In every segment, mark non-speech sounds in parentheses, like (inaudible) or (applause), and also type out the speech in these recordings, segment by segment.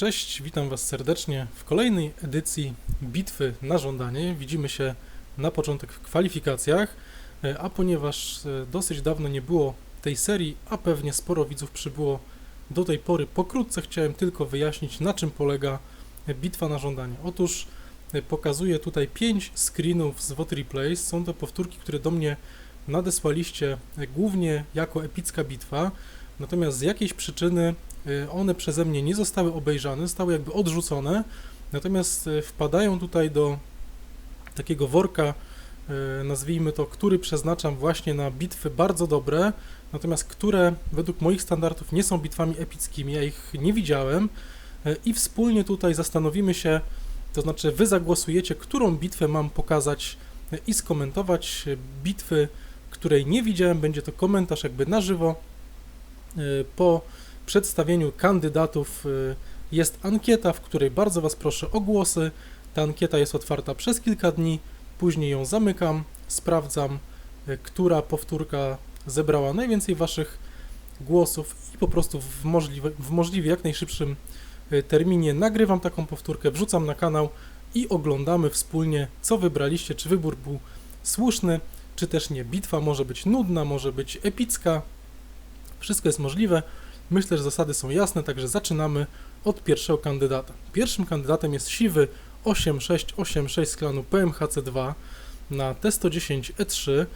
Cześć, witam Was serdecznie w kolejnej edycji Bitwy na żądanie. Widzimy się na początek w kwalifikacjach, e, a ponieważ e, dosyć dawno nie było tej serii, a pewnie sporo widzów przybyło do tej pory, pokrótce chciałem tylko wyjaśnić, na czym polega e, Bitwa na żądanie. Otóż pokazuję tutaj 5 screenów z VOT Replays. Są to powtórki, które do mnie nadesłaliście głównie jako epicka bitwa, natomiast z jakiejś przyczyny one przeze mnie nie zostały obejrzane, zostały jakby odrzucone, natomiast y, wpadają tutaj do takiego worka, y, nazwijmy to, który przeznaczam właśnie na bitwy bardzo dobre, natomiast które według moich standardów nie są bitwami epickimi, ja ich nie widziałem y, i wspólnie tutaj zastanowimy się, to znaczy wy zagłosujecie, którą bitwę mam pokazać y, i skomentować. Y, Bitwy, której nie widziałem, będzie to komentarz jakby na żywo. Y, Po przedstawieniu kandydatów y, jest ankieta, w której bardzo Was proszę o głosy. Ta ankieta jest otwarta przez kilka dni, później ją zamykam, sprawdzam, y, która powtórka zebrała najwięcej Waszych głosów i po prostu w, możliwe, w możliwie jak najszybszym y, terminie nagrywam taką powtórkę, wrzucam na kanał i oglądamy wspólnie, co wybraliście, czy wybór był słuszny, czy też nie. Bitwa może być nudna, może być epicka, wszystko jest możliwe. Myślę, że zasady są jasne, także zaczynamy od pierwszego kandydata. Pierwszym kandydatem jest siwy 8686 z klanu PMHC2 na T110 E3.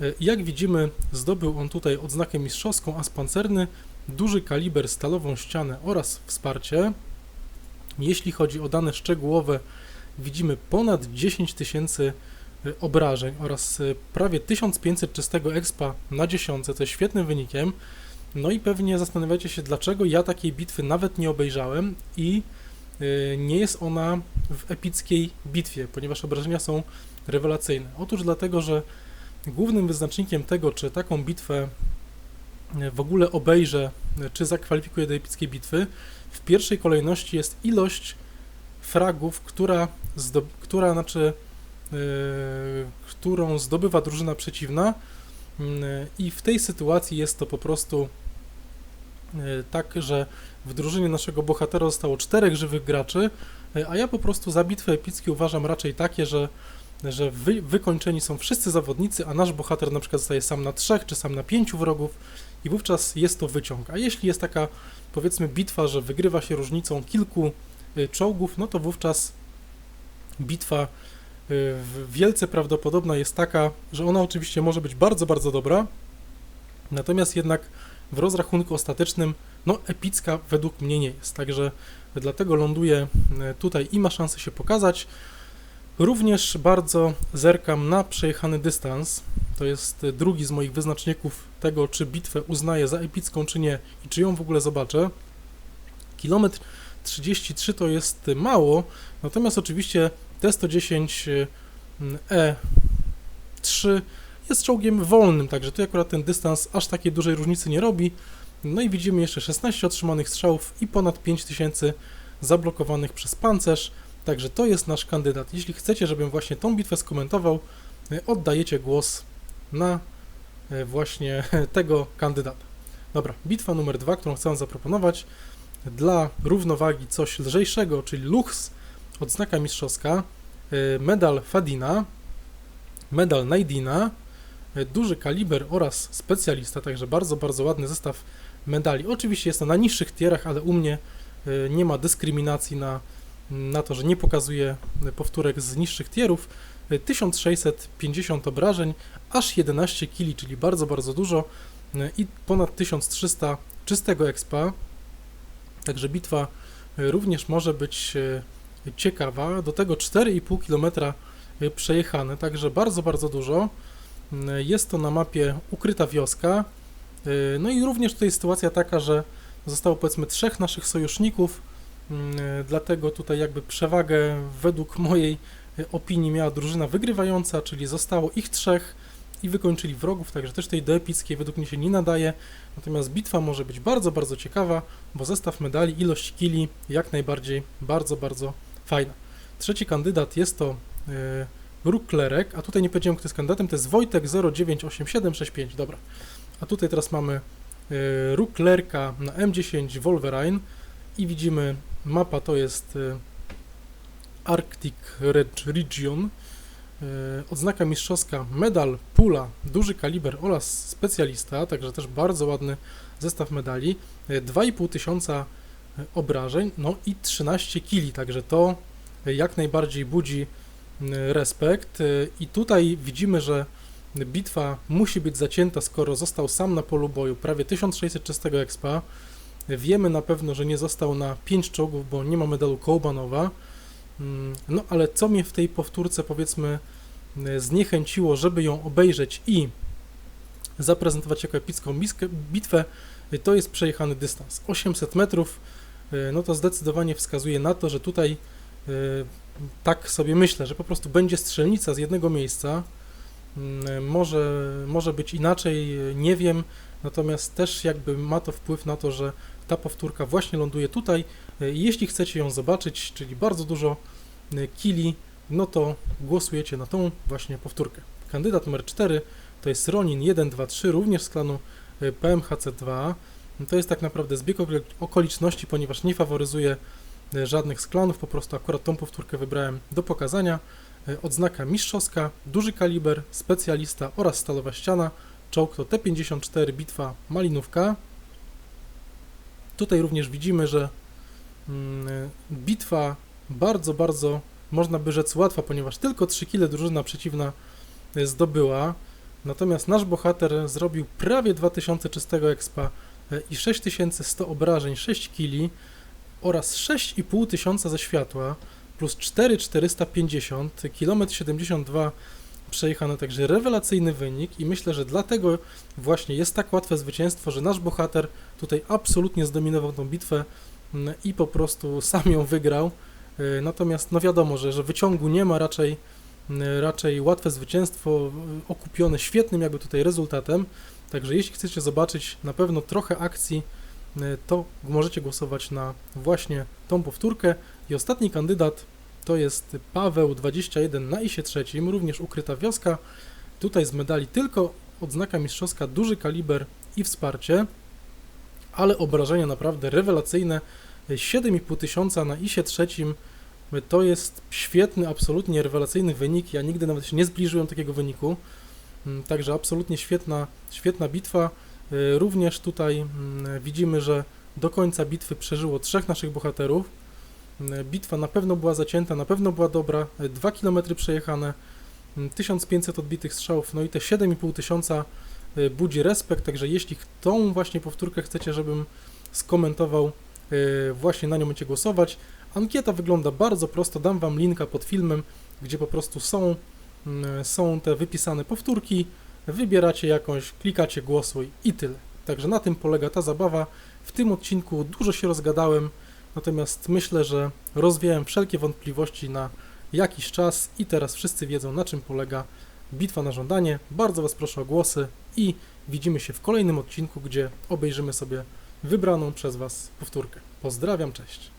Y, Jak widzimy, zdobył on tutaj odznakę mistrzowską, as pancerny, duży kaliber, stalową ścianę oraz wsparcie. Jeśli chodzi o dane szczegółowe, widzimy ponad 10 tysięcy y, obrażeń oraz prawie 1500 czystego expa na dziesiątce, co jest świetnym wynikiem. No i pewnie zastanawiacie się, dlaczego ja takiej bitwy nawet nie obejrzałem i y, nie jest ona w epickiej bitwie, ponieważ obrażenia są rewelacyjne. Otóż dlatego, że głównym wyznacznikiem tego, czy taką bitwę y, w ogóle obejrzę, y, czy zakwalifikuję do epickiej bitwy, w pierwszej kolejności jest ilość fragów, która, która znaczy, yy, którą zdobywa drużyna przeciwna. Yy, I w tej sytuacji jest to po prostu yy, tak, że w drużynie naszego bohatera zostało czterech żywych graczy, yy, a ja po prostu za bitwy epickie uważam raczej takie, że, że wy, wykończeni są wszyscy zawodnicy, a nasz bohater na przykład zostaje sam na trzech czy sam na pięciu wrogów i wówczas jest to wyciąg. A jeśli jest taka powiedzmy bitwa, że wygrywa się różnicą kilku y, czołgów, no to wówczas bitwa wielce prawdopodobna jest taka, że ona oczywiście może być bardzo, bardzo dobra, natomiast jednak w rozrachunku ostatecznym, no epicka według mnie nie jest, także dlatego ląduje tutaj i ma szansę się pokazać. Również bardzo zerkam na przejechany dystans. To jest y, drugi z moich wyznaczników tego, czy bitwę uznaję za epicką, czy nie i czy ją w ogóle zobaczę. Kilometr 33 to jest y, mało, natomiast oczywiście T110 y, E3 jest czołgiem wolnym, także tu akurat ten dystans aż takiej dużej różnicy nie robi. No i widzimy jeszcze 16 otrzymanych strzałów i ponad 5000 zablokowanych przez pancerz. Także to jest nasz kandydat. Jeśli chcecie, żebym właśnie tą bitwę skomentował, y, oddajecie głos na y, właśnie (laughs) tego kandydata. Dobra, bitwa numer dwa, którą chcę zaproponować. Dla równowagi coś lżejszego, czyli Lux, odznaka mistrzowska, y, medal Fadina, medal Naidina, y, duży kaliber oraz specjalista, także bardzo, bardzo ładny zestaw medali. Oczywiście jest to na niższych tierach, ale u mnie y, nie ma dyskryminacji na, na to, że nie pokazuję powtórek z niższych tierów. Y, 1650 obrażeń, aż 11 kili, czyli bardzo, bardzo dużo i ponad 1300 czystego expa. Także bitwa również może być ciekawa. Do tego 4,5 km y, przejechane, także bardzo, bardzo dużo. Y, Jest to na mapie ukryta wioska. Y, No i również tutaj sytuacja taka, że zostało powiedzmy trzech naszych sojuszników, dlatego tutaj jakby przewagę według mojej opinii miała drużyna wygrywająca, czyli zostało ich trzech i wykończyli wrogów, także też tej do epickiej według mnie się nie nadaje. Natomiast bitwa może być bardzo, bardzo ciekawa, bo zestaw medali, ilość kili jak najbardziej bardzo, bardzo fajna. Trzeci kandydat jest to yy, Klerek, a tutaj nie powiedziałem, kto jest kandydatem, to jest Wojtek 098765, dobra. A tutaj teraz mamy yy, Róg Klerka na M10 Wolverine i widzimy mapa to jest y, Arctic Region. Odznaka mistrzowska medal, pula, duży kaliber oraz specjalista, także też bardzo ładny zestaw medali. Y, 2,5 tysiąca obrażeń, no i 13 kili, także to jak najbardziej budzi y, respekt. I tutaj widzimy, że bitwa musi być zacięta, skoro został sam na polu boju, prawie 1600 czystego expa. Wiemy na pewno, że nie został na 5 czołgów, bo nie ma medalu Kołbanowa. Mm, No ale co mnie w tej powtórce powiedzmy y, zniechęciło, żeby ją obejrzeć i zaprezentować jako epicką bitwę, to jest przejechany dystans. 800 metrów, no to zdecydowanie wskazuje na to, że tutaj y, tak sobie myślę, że po prostu będzie strzelnica z jednego miejsca. Mm, Może, może być inaczej, nie wiem, natomiast też jakby ma to wpływ na to, że ta powtórka właśnie ląduje tutaj. Jeśli chcecie ją zobaczyć, czyli bardzo dużo kili, no to głosujecie na tą właśnie powtórkę. Kandydat numer 4 to jest Ronin 123, również z klanu y, PMHC2. To jest tak naprawdę zbieg okol- okoliczności, ponieważ nie faworyzuje y, żadnych z klanów, po prostu akurat tą powtórkę wybrałem do pokazania. Y, Odznaka mistrzowska, duży kaliber, specjalista oraz stalowa ściana. Czołg to T-54, bitwa Malinówka. Tutaj również widzimy, że mm, y, bitwa bardzo, bardzo można by rzec łatwa, ponieważ tylko 3 kile drużyna przeciwna zdobyła. Natomiast nasz bohater zrobił prawie 2000 czystego y, i 6100 obrażeń, 6 kili oraz 6,5 tysiąca ze światła plus 4,450, km 72 przejechane, także rewelacyjny wynik i myślę, że dlatego właśnie jest tak łatwe zwycięstwo, że nasz bohater tutaj absolutnie zdominował tą bitwę mm, i po prostu sam ją wygrał. Y, Natomiast no wiadomo, że, że wyciągu nie ma, raczej, y, raczej łatwe zwycięstwo y, okupione świetnym jakby tutaj rezultatem. Także jeśli chcecie zobaczyć na pewno trochę akcji, y, to możecie głosować na właśnie tą powtórkę. I ostatni kandydat to jest Paweł 21 na ISie trzecim, również ukryta wioska. Tutaj z medali tylko odznaka mistrzowska, duży kaliber i wsparcie, ale obrażenia naprawdę rewelacyjne. 7,5 tysiąca na ISie trzecim to jest świetny, absolutnie rewelacyjny wynik. Ja nigdy nawet się nie zbliżyłem takiego wyniku. Mm, Także absolutnie świetna, świetna bitwa. Y, Również tutaj mm, widzimy, że do końca bitwy przeżyło trzech naszych bohaterów. Y, Bitwa na pewno była zacięta, na pewno była dobra. 2 km przejechane, y, 1500 odbitych strzałów, no i te 7,5 tysiąca y, budzi respekt. Także jeśli tą właśnie powtórkę chcecie, żebym skomentował, y, właśnie na nią będziecie głosować. Ankieta wygląda bardzo prosto, dam Wam linka pod filmem, gdzie po prostu są, są te wypisane powtórki, wybieracie jakąś, klikacie głosuj i tyle. Także na tym polega ta zabawa. W tym odcinku dużo się rozgadałem, natomiast myślę, że rozwiałem wszelkie wątpliwości na jakiś czas i teraz wszyscy wiedzą na czym polega bitwa na żądanie. Bardzo Was proszę o głosy i widzimy się w kolejnym odcinku, gdzie obejrzymy sobie wybraną przez Was powtórkę. Pozdrawiam, cześć.